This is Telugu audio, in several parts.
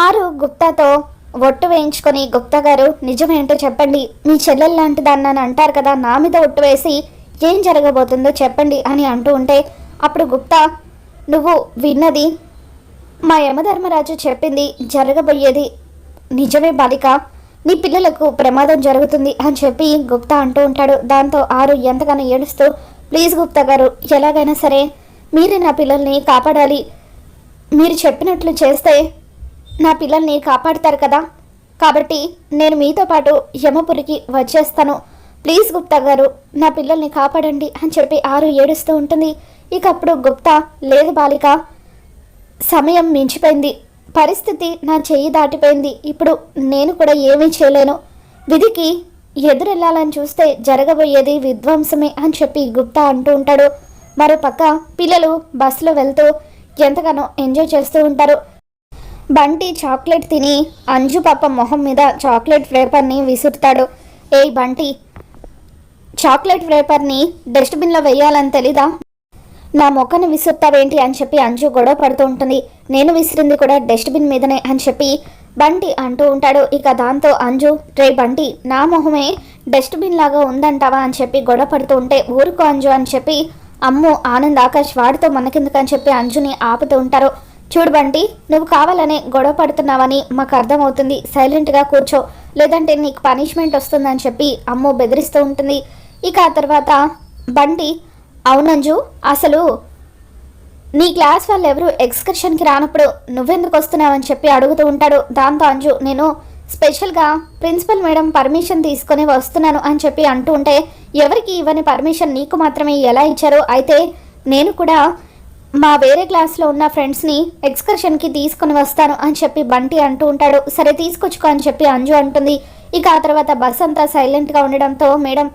ఆరు గుప్తాతో ఒట్టు వేయించుకొని గుప్తా గారు నిజమేంటో చెప్పండి. మీ చెల్లెలు లాంటిదాన్ని అని అంటారు కదా నా మీద ఒట్టు వేసి ఏం జరగబోతుందో చెప్పండి అని అంటూ ఉంటే అప్పుడు గుప్తా నువ్వు విన్నది మా యమధర్మరాజు చెప్పింది జరగబోయేది నిజమే బాలిక. నీ పిల్లలకు ప్రమాదం జరుగుతుంది అని చెప్పి గుప్తా అంటూ ఉంటాడు. దాంతో ఆరు ఎంతగానో ఏడుస్తూ ప్లీజ్ గుప్తా గారు ఎలాగైనా సరే మీరే నా పిల్లల్ని కాపాడాలి. మీరు చెప్పినట్లు చేస్తే నా పిల్లల్ని కాపాడుతారు కదా. కాబట్టి నేను మీతో పాటు యమపురికి వచ్చేస్తాను. ప్లీజ్ గుప్తా గారు నా పిల్లల్ని కాపాడండి అని చెప్పి ఆరు ఏడుస్తూ ఉంటుంది. ఇక అప్పుడు గుప్తా లేదు బాలిక సమయం మించిపోయింది. పరిస్థితి నా చెయ్యి దాటిపోయింది. ఇప్పుడు నేను కూడా ఏమీ చేయలేను. విధికి ఎదురెళ్ళాలని చూస్తే జరగబోయేది విధ్వంసమే అని చెప్పి గుప్తా అంటూ ఉంటాడు. మరోపక్క పిల్లలు బస్సులో వెళ్తూ ఎంతగానో ఎంజాయ్ చేస్తూ ఉంటారు. బంటి చాక్లెట్ తిని అంజు పాప మొహం మీద చాక్లెట్ ఫ్లేపర్ని విసురుతాడు. ఏయ్ బంటి చాక్లెట్ ఫ్లేపర్ని డస్ట్బిన్లో వేయాలని తెలీదా? నా మొక్కను విసురుతావేంటి అని చెప్పి అంజు గొడవ పడుతూ ఉంటుంది. నేను విసిరింది కూడా డస్ట్బిన్ మీదనే అని చెప్పి బంటి అంటూ ఉంటాడు. ఇక దాంతో అంజు రే బంటి నా మొహమే డస్ట్బిన్ లాగా ఉందంటావా అని చెప్పి గొడవ పడుతూ ఉంటే ఊరుకో అంజు అని చెప్పి అమ్ము ఆనంద్ ఆకాష్ వాడితో మనకెందుకు అని చెప్పి అంజుని ఆపుతూ ఉంటారు. చూడు బంటి నువ్వు కావాలనే గొడవ పడుతున్నావని మాకు అర్థమవుతుంది. సైలెంట్గా కూర్చో. లేదంటే నీకు పనిష్మెంట్ వస్తుందని చెప్పి అమ్మో బెదిరిస్తూ ఉంటుంది. ఇక ఆ తర్వాత బంటి అవునంజు అసలు నీ క్లాస్ వాళ్ళు ఎవరు ఎక్స్కర్షన్కి రానప్పుడు నువ్వెందుకు వస్తున్నావని చెప్పి అడుగుతూ ఉంటాడు. దాంతో అంజు నేను స్పెషల్గా ప్రిన్సిపల్ మేడం పర్మిషన్ తీసుకొని వస్తున్నాను అని చెప్పి అంటూ ఉంటే ఎవరికి ఇవ్వని పర్మిషన్ నీకు మాత్రమే ఎలా ఇచ్చారో అయితే నేను కూడా మా వేరే క్లాస్లో ఉన్న ఫ్రెండ్స్ని ఎక్స్కర్షన్కి తీసుకొని వస్తాను అని చెప్పి బంటి అంటూ ఉంటాడు. సరే తీసుకొచ్చుకో అని చెప్పి అంజు అంటుంది. ఇక ఆ తర్వాత బస్ అంతా సైలెంట్గా ఉండడంతో మేడం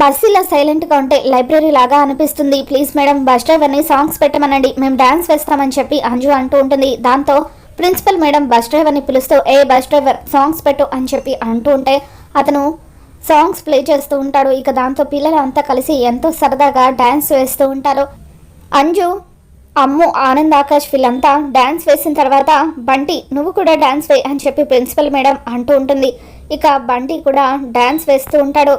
బస్ ఇలా సైలెంట్గా ఉంటే లైబ్రరీ లాగా అనిపిస్తుంది. ప్లీజ్ మేడం బస్ డ్రైవర్ని సాంగ్స్ పెట్టమనండి. మేము డ్యాన్స్ వేస్తామని చెప్పి అంజు అంటూ ఉంటుంది. దాంతో ప్రిన్సిపల్ మేడం బస్ డ్రైవర్ని పిలుస్తూ ఏ బస్ డ్రైవర్ సాంగ్స్ పెట్టు అని చెప్పి అంటూ ఉంటే అతను సాంగ్స్ ప్లే చేస్తూ ఉంటాడు. ఇక దాంతో పిల్లలంతా కలిసి ఎంతో సరదాగా డ్యాన్స్ వేస్తూ ఉంటారు. అంజు అమ్ము ఆనంద్ ఆకాష్ వీళ్ళంతా డాన్స్ వేసిన తర్వాత బంటి నువ్వు కూడా డాన్స్ వే అని చెప్పి ప్రిన్సిపల్ మేడం అంటూ ఉంటుంది. ఇక బంటి కూడా డాన్స్ వేస్తూ ఉంటాడు.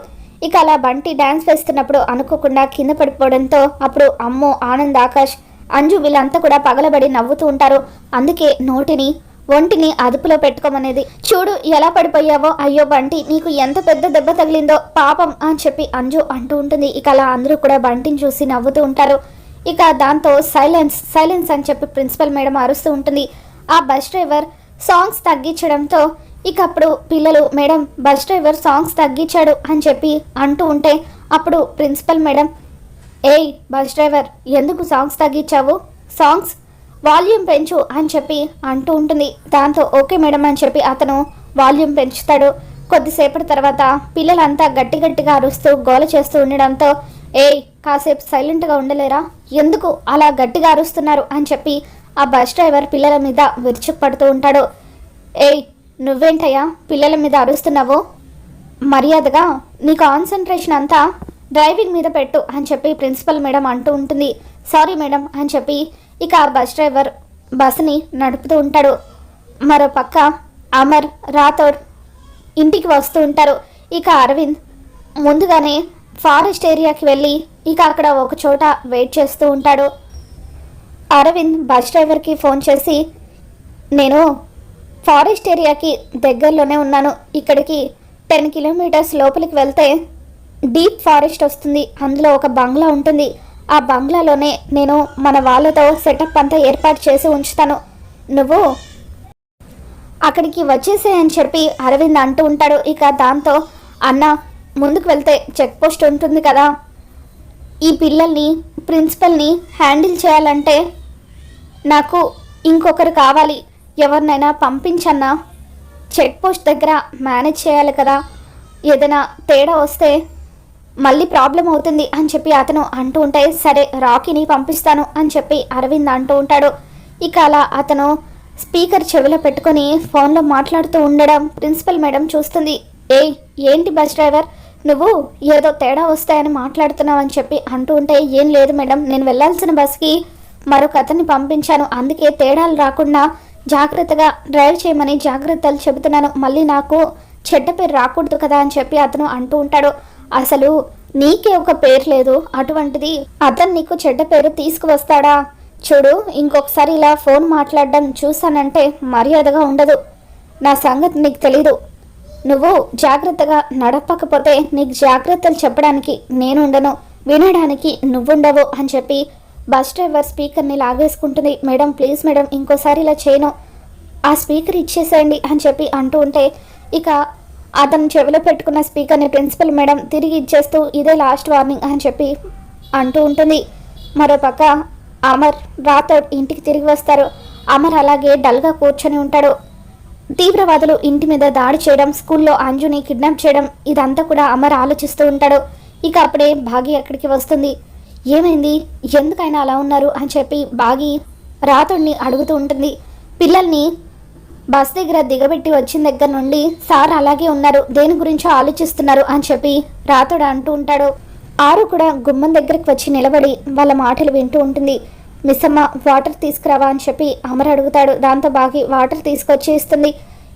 ఇక అలా బంటి డాన్స్ వేస్తున్నప్పుడు అనుకోకుండా కింద పడిపోవడంతో అప్పుడు అమ్ము ఆనంద్ ఆకాష్ అంజు వీళ్ళంతా కూడా పగలబడి నవ్వుతూ ఉంటారు. అందుకే నోటిని ఒంటిని అదుపులో పెట్టుకోమనేది. చూడు ఎలా పడిపోయావో? అయ్యో బంటి నీకు ఎంత పెద్ద దెబ్బ తగిలిందో పాపం అని చెప్పి అంజు అంటూ ఉంటుంది. ఇక అలా అందరూ కూడా బంటిని చూసి నవ్వుతూ ఉంటారు. ఇక దాంతో సైలెన్స్ సైలెన్స్ అని చెప్పి ప్రిన్సిపల్ మేడం అరుస్తూ ఉంటుంది. ఆ బస్ డ్రైవర్ సాంగ్స్ తగ్గించడంతో ఇక అప్పుడు పిల్లలు మేడం బస్ డ్రైవర్ సాంగ్స్ తగ్గించాడు అని చెప్పి అంటూ ఉంటే అప్పుడు ప్రిన్సిపల్ మేడం ఏయ్ బస్ డ్రైవర్ ఎందుకు సాంగ్స్ తగ్గించావు? సాంగ్స్ వాల్యూమ్ పెంచు అని చెప్పి అంటూ ఉంటుంది. దాంతో ఓకే మేడం అని చెప్పి అతను వాల్యూమ్ పెంచుతాడు. కొద్దిసేపటి తర్వాత పిల్లలంతా గట్టి గట్టిగా అరుస్తూ గోల చేస్తూ ఉండడంతో ఏయ్ కాసేపు సైలెంట్గా ఉండలేరా? ఎందుకు అలా గట్టిగా అరుస్తున్నారు? అని చెప్పి ఆ బస్ డ్రైవర్ పిల్లల మీద విరుచుకుపడుతూ ఉంటాడు. ఏయ్ నువ్వేంటయ్యా పిల్లల మీద అరుస్తున్నావు? మర్యాదగా నీ కాన్సన్ట్రేషన్ అంతా డ్రైవింగ్ మీద పెట్టు అని చెప్పి ప్రిన్సిపల్ మేడం అంటూ ఉంటుంది. సారీ మేడం అని చెప్పి ఇక ఆ బస్ డ్రైవర్ బస్ని నడుపుతూ ఉంటాడు. మరో పక్క అమర్ రాథోడ్ ఇంటికి వస్తూ ఉంటారు. ఇక అరవింద్ ముందుగానే ఫారెస్ట్ ఏరియాకి వెళ్ళి ఇక అక్కడ ఒక చోట వెయిట్ చేస్తూ ఉంటాడు. అరవింద్ బస్ డ్రైవర్కి ఫోన్ చేసి నేను ఫారెస్ట్ ఏరియాకి దగ్గరలోనే ఉన్నాను. ఇక్కడికి టెన్ కిలోమీటర్స్ లోపలికి వెళ్తే డీప్ ఫారెస్ట్ వస్తుంది. అందులో ఒక బంగ్లా ఉంటుంది. ఆ బంగ్లాలోనే నేను మన వాళ్ళతో సెటప్ అంతా ఏర్పాటు చేసి ఉంచుతాను. నువ్వు అక్కడికి వచ్చేసే అని చెప్పి అరవింద్ అంటూ ఉంటాడు. ఇక దాంతో అన్న ముందుకు వెళ్తే చెక్ పోస్ట్ ఉంటుంది కదా. ఈ పిల్లల్ని ప్రిన్సిపల్ని హ్యాండిల్ చేయాలంటే నాకు ఇంకొకరు కావాలి. ఎవరినైనా పంపించన్నా చెక్ పోస్ట్ దగ్గర మేనేజ్ చేయాలి కదా. ఏదైనా తేడా వస్తే మళ్ళీ ప్రాబ్లం అవుతుంది అని చెప్పి అతను అంటూ ఉంటే సరే రాకీని పంపిస్తాను అని చెప్పి అరవింద్ అంటూ ఉంటాడు. ఇక అలా అతను స్పీకర్ చెవిలో పెట్టుకొని ఫోన్లో మాట్లాడుతూ ఉండడం ప్రిన్సిపల్ మేడం చూస్తుంది. ఏ ఏంటి బస్ డ్రైవర్? నువ్వు ఏదో తేడా వస్తాయని మాట్లాడుతున్నావు అని చెప్పి అంటూ ఉంటే ఏం లేదు మేడం నేను వెళ్ళాల్సిన బస్కి మరొక అతన్ని పంపించాను. అందుకే తేడాలు రాకుండా జాగ్రత్తగా డ్రైవ్ చేయమని జాగ్రత్తలు చెబుతున్నాను. మళ్ళీ నాకు చెడ్డ పేరు రాకూడదు కదా అని చెప్పి అతను అంటూ ఉంటాడు. అసలు నీకే ఒక పేరు లేదు. అటువంటిది అతను నీకు చెడ్డ పేరు తీసుకువస్తాడా? చూడు ఇంకొకసారి ఇలా ఫోన్ మాట్లాడడం చూసానంటే మర్యాదగా ఉండదు. నా సంగతి నీకు తెలీదు. నువ్వు జాగ్రత్తగా నడపకపోతే నీకు జాగ్రత్తలు చెప్పడానికి నేనుండను వినడానికి నువ్వుండవు అని చెప్పి బస్ డ్రైవర్ స్పీకర్ని లాగేసుకుంటుంది. మేడం ప్లీజ్ మేడం ఇంకోసారి ఇలా చేయను. ఆ స్పీకర్ ఇచ్చేసేయండి అని చెప్పి అంటూ ఉంటే ఇక అతను చెవిలో పెట్టుకున్న స్పీకర్ని ప్రిన్సిపల్ మేడం తిరిగి ఇచ్చేస్తూ ఇదే లాస్ట్ వార్నింగ్ అని చెప్పి అంటూ ఉంటుంది. మరోపక్క అమర్ రాథోడ్ ఇంటికి తిరిగి వస్తారు. అమర్ అలాగే డల్గా కూర్చొని ఉంటాడు. తీవ్రవాదులు ఇంటి మీద దాడి చేయడం స్కూల్లో అంజుని కిడ్నాప్ చేయడం ఇదంతా కూడా అమర్ ఆలోచిస్తూ ఉంటాడు. ఇక అప్పుడే భాగి అక్కడికి వస్తుంది. ఏమైంది? ఎందుకైనా అలా ఉన్నారు అని చెప్పి బాగి రాతుడిని అడుగుతూ ఉంటుంది. పిల్లల్ని బస్ దగ్గర దిగబెట్టి వచ్చిన దగ్గర నుండి సార్ అలాగే ఉన్నారు దేని గురించో ఆలోచిస్తున్నారు అని చెప్పి రాతుడు అంటూ ఉంటాడు. ఆరు కూడా గుమ్మం దగ్గరికి వచ్చి నిలబడి వాళ్ళ మాటలు వింటూ ఉంటుంది. మిస్సమ్మ వాటర్ తీసుకురావా అని చెప్పి అమర్ అడుగుతాడు. దాంతో బాగి వాటర్ తీసుకొచ్చి ఇస్తుంది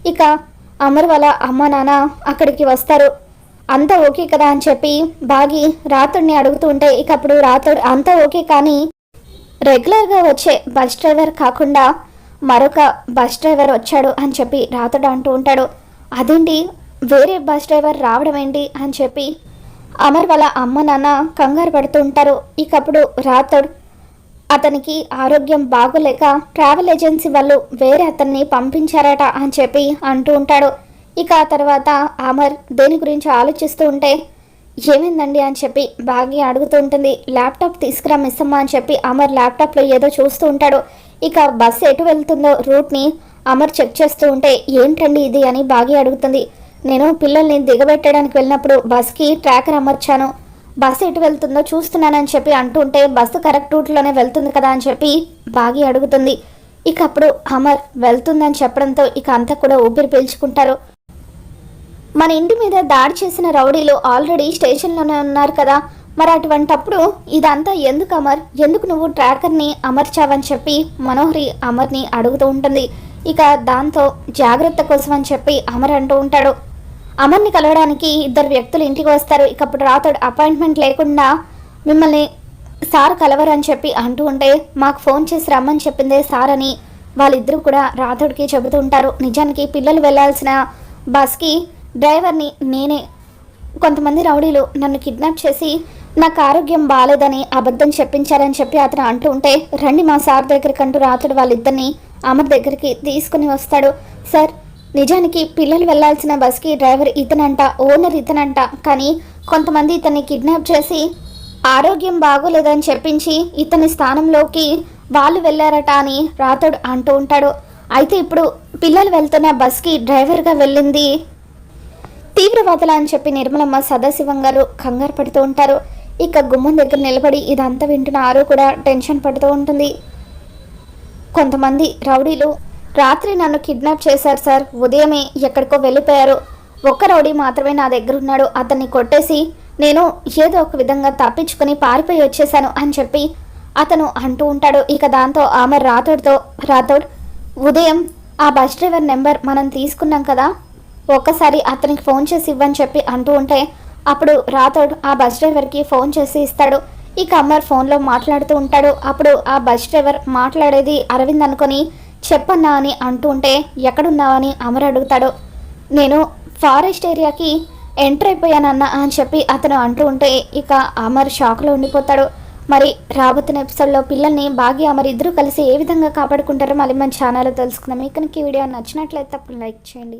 ఇక అమర్ వాళ్ళ అమ్మ నాన్న అక్కడికి వస్తారు. అంతా ఓకే కదా అని చెప్పి బాగి రాతుడిని అడుగుతూ ఉంటే ఇక అప్పుడు రాతుడు అంతా ఓకే కానీ రెగ్యులర్గా వచ్చే బస్ డ్రైవర్ కాకుండా మరొక బస్ డ్రైవర్ వచ్చాడు అని చెప్పి రాతుడు అంటూ ఉంటాడు. అదేంటి? వేరే బస్ డ్రైవర్ రావడం ఏంటి? అని చెప్పి అమర్ వాళ్ళ అమ్మ నాన్న కంగారు పడుతూ ఉంటారు. ఇకప్పుడు రాతుడు అతనికి ఆరోగ్యం బాగోలేక ట్రావెల్ ఏజెన్సీ వాళ్ళు వేరే అతన్ని పంపించారట అని చెప్పి అంటూ ఉంటాడు. ఇక ఆ తర్వాత అమర్ దేని గురించి ఆలోచిస్తూ ఉంటే ఏమైందండి? అని చెప్పి బాగి అడుగుతూ ఉంటుంది. ల్యాప్టాప్ తీసుకురా మిస్సమ్మా అని చెప్పి అమర్ ల్యాప్టాప్లో ఏదో చూస్తూ ఉంటాడు. ఇక బస్సు ఎటు వెళ్తుందో రూట్ని అమర్ చెక్ చేస్తూ ఉంటే ఏంటండి ఇది? అని బాగి అడుగుతుంది. నేను పిల్లల్ని దిగబెట్టడానికి వెళ్ళినప్పుడు బస్కి ట్రాకర్ అమర్చాను. బస్సు ఎటు వెళ్తుందో చూస్తున్నానని చెప్పి అంటుంటే బస్సు కరెక్ట్ రూట్లోనే వెళ్తుంది కదా అని చెప్పి బాగి అడుగుతుంది. ఇక అప్పుడు అమర్ వెళ్తుందని చెప్పడంతో ఇక అంతా కూడా ఊపిరి పీల్చుకుంటారు. మన ఇంటి మీద దాడి చేసిన రౌడీలు ఆల్రెడీ స్టేషన్లోనే ఉన్నారు కదా. మరి అటువంటప్పుడు ఇదంతా ఎందుకు అమర్? ఎందుకు నువ్వు ట్రాకర్ని అమర్చావని చెప్పి మనోహరి అమర్ని అడుగుతూ ఉంటుంది. ఇక దాంతో జాగ్రత్త కోసం అని చెప్పి అమర్ అంటూ ఉంటాడు. అమర్ని కలవడానికి ఇద్దరు వ్యక్తులు ఇంటికి వస్తారు. ఇక అప్పుడు రాతోడు అపాయింట్మెంట్ లేకుండా మిమ్మల్ని సార్ కలవరని చెప్పి అంటూ ఉంటే మాకు ఫోన్ చేసి రమ్మని చెప్పిందే సార్ అని వాళ్ళిద్దరూ కూడా రాతుడికి చెబుతూ ఉంటారు. నిజానికి పిల్లలు వెళ్ళాల్సిన బస్కి డ్రైవర్ని నేనే. కొంతమంది రౌడీలు నన్ను కిడ్నాప్ చేసి నాకు ఆరోగ్యం బాగాలేదని అబద్ధం చెప్పించారని చెప్పి అతను అంటూ ఉంటే రండి మా సార్ దగ్గరికి అంటూ రాతుడు వాళ్ళిద్దరిని అమర్ దగ్గరికి తీసుకుని వస్తాడు. సార్ నిజానికి పిల్లలు వెళ్ళాల్సిన బస్కి డ్రైవర్ ఇతనంట ఓనర్ ఇతనంట. కానీ కొంతమంది ఇతన్ని కిడ్నాప్ చేసి ఆరోగ్యం బాగోలేదని చెప్పించి ఇతని స్థానంలోకి వాళ్ళు వెళ్ళారట అని రాతోడు అంటూ ఉంటాడు. అయితే ఇప్పుడు పిల్లలు వెళ్తున్న బస్కి డ్రైవర్గా వెళ్ళింది తీవ్రవాదుల అని చెప్పి నిర్మలమ్మ సదాశివం గారు కంగారు పడుతూ ఉంటారు. ఇక గుమ్మం దగ్గర నిలబడి ఇదంతా వింటున్న ఆరు కూడా టెన్షన్ పడుతూ ఉంటుంది. కొంతమంది రౌడీలు రాత్రి నన్ను కిడ్నాప్ చేశారు సార్. ఉదయమే ఎక్కడికో వెళ్ళిపోయారు. ఒక్క రౌడీ మాత్రమే నా దగ్గర ఉన్నాడు. అతన్ని కొట్టేసి నేను ఏదో ఒక విధంగా తప్పించుకుని పారిపోయి వచ్చేసాను అని చెప్పి అతను అంటూ ఉంటాడు. ఇక దాంతో ఆమె రాథోడ్తో రాతోడ్ ఉదయం ఆ బస్ డ్రైవర్ నెంబర్ మనం తీసుకున్నాం కదా ఒక్కసారి అతనికి ఫోన్ చేసి ఇవ్వని చెప్పి అంటూ ఉంటే అప్పుడు రాథోడ్ ఆ బస్ డ్రైవర్కి ఫోన్ చేసి ఇస్తాడు. ఇక అమ్మర్ ఫోన్లో మాట్లాడుతూ ఉంటాడు. అప్పుడు ఆ బస్ డ్రైవర్ మాట్లాడేది అరవింద్ అనుకొని చెప్పన్నా అని అంటూ ఉంటే ఎక్కడున్నావని అమర్ అడుగుతాడు. నేను ఫారెస్ట్ ఏరియాకి ఎంటర్ అయిపోయానన్న అని చెప్పి అతను అంటూ ఉంటే ఇక అమర్ షాక్లో ఉండిపోతాడు. మరి రాబోతున్న ఎపిసోడ్లో పిల్లల్ని బాగా అమర్ ఇద్దరు కలిసి ఏ విధంగా కాపాడుకుంటారో మళ్ళీ మన ఛానల్లో తెలుసుకుందాం. ఇక ఈ వీడియో నచ్చినట్లయితే అప్పుడు లైక్ చేయండి.